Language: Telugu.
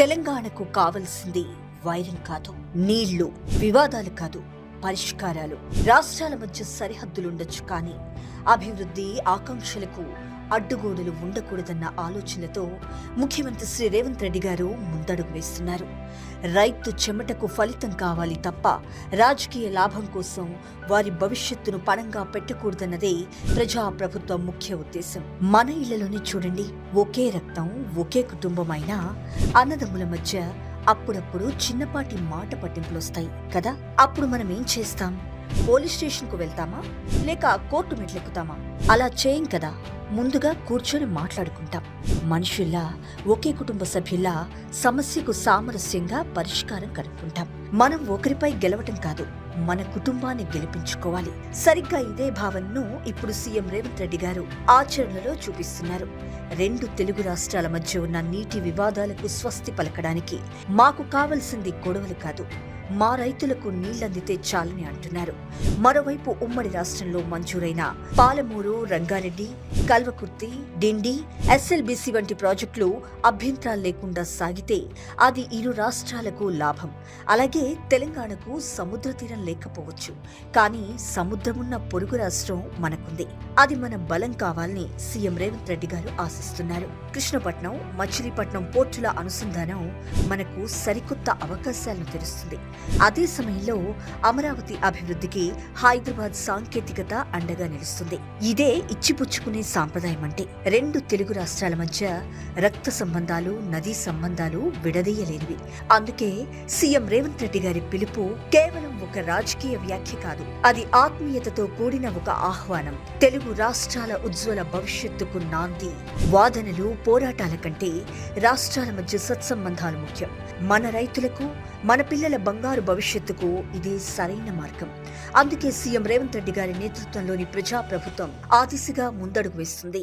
తెలంగాణకు కావలసింది వైరం కాదు నీళ్ళు వివాదాలు కాదు పరిష్కారాలు. రాష్ట్రాల మధ్య సరిహద్దులుండొచ్చు కానీ అభివృద్ధి ఆకాంక్షలకు అడ్డుగోడలు ఉండకూడదన్న ఆలోచనతో ముఖ్యమంత్రి శ్రీ రేవంత్ రెడ్డి గారు ముందడుగు వేస్తున్నారు. రైతు చెమటకు ఫలితం కావాలి తప్ప రాజకీయ లాభం కోసం వారి భవిష్యత్తును పణంగా పెట్టకూడదన్నదే ప్రజాప్రభుత్వ ముఖ్య ఉద్దేశం. మన ఇళ్ళలోనే చూడండి ఒకే రక్తం ఒకే కుటుంబం అయినా అన్నదమ్ముల మధ్య అప్పుడప్పుడు చిన్నపాటి మాట పట్టింపులు వస్తాయి కదా? అప్పుడు మనం ఏం చేస్తాం? పోలీస్ స్టేషన్కు వెళ్తామా? లేక కోర్టు మెట్లెక్కుతామా? అలా చేయం కదా. ముందుగా కూర్చొని మాట్లాడుకుంటాం. మనుషుల్లా ఒకే కుటుంబ సభ్యుల్లా సమస్యకు సామరస్యంగా పరిష్కారం కనుక్కుంటాం. మనం ఒకరిపై గెలవటం కాదు మన కుటుంబాన్ని గెలిపించుకోవాలి. సరిగ్గా ఇదే భావనను ఇప్పుడు సీఎం రేవంత్ రెడ్డి గారు ఆచరణలో చూపిస్తున్నారు. రెండు తెలుగు రాష్ట్రాల మధ్య ఉన్న నీటి వివాదాలకు స్వస్తి పలకడానికి మాకు కావలసింది గొడవలు కాదు. మా రైతులకు నీళ్ళందితే చాలని అంటున్నారు. మరోవైపు ఉమ్మడి రాష్ట్రంలో మంజూరైన పాలమూరు రంగారెడ్డి కల్వకుర్తి డిండి ఎస్ఎల్బిసి వంటి ప్రాజెక్టులు అభ్యంతరాలు లేకుండా సాగితే అది ఇరు రాష్ట్రాలకు లాభం. అలాగే తెలంగాణకు సముద్ర తీరం లేకపోవచ్చు. కానీ సముద్రమున్న పొరుగు రాష్ట్రం మనకుంది. అది మన బలం కావాలని సీఎం రేవంత్ రెడ్డి గారు ఆశిస్తున్నారు. కృష్ణపట్నం మచిలీపట్నం పోర్టుల అనుసంధానం మనకు సరికొత్త అవకాశాలను తెరుస్తుంది. అదే సమయంలో అమరావతి అభివృద్ధికి హైదరాబాద్ సాంకేతికత అండగా నిలుస్తుంది. ఇదే ఇచ్చిపుచ్చుకునే సాంప్రదాయం అంటే. రెండు తెలుగు రాష్ట్రాల మధ్య రక్త సంబంధాలు నదీ సంబంధాలు విడదీయలేనివి. అందుకే సీఎం రేవంత్ రెడ్డి గారి పిలుపు కేవలం ఒక రాజకీయ వ్యాఖ్య కాదు. అది ఆత్మీయతతో కూడిన ఒక ఆహ్వానం. తెలుగు రాష్ట్రాల ఉజ్వల భవిష్యత్తుకు నాంది. వాదనలు పోరాటాల కంటే రాష్ట్రాల మధ్య సత్సంబంధాలు ముఖ్యం. మన రైతులకు మన పిల్లల బంగారు బంగారు భవిష్యత్తుకు ఇది సరైన మార్గం. అందుకే సీఎం రేవంత్ రెడ్డి గారి నేతృత్వంలోని ప్రజాప్రభుత్వం ఆ దిశగా ముందడుగు వేస్తుంది.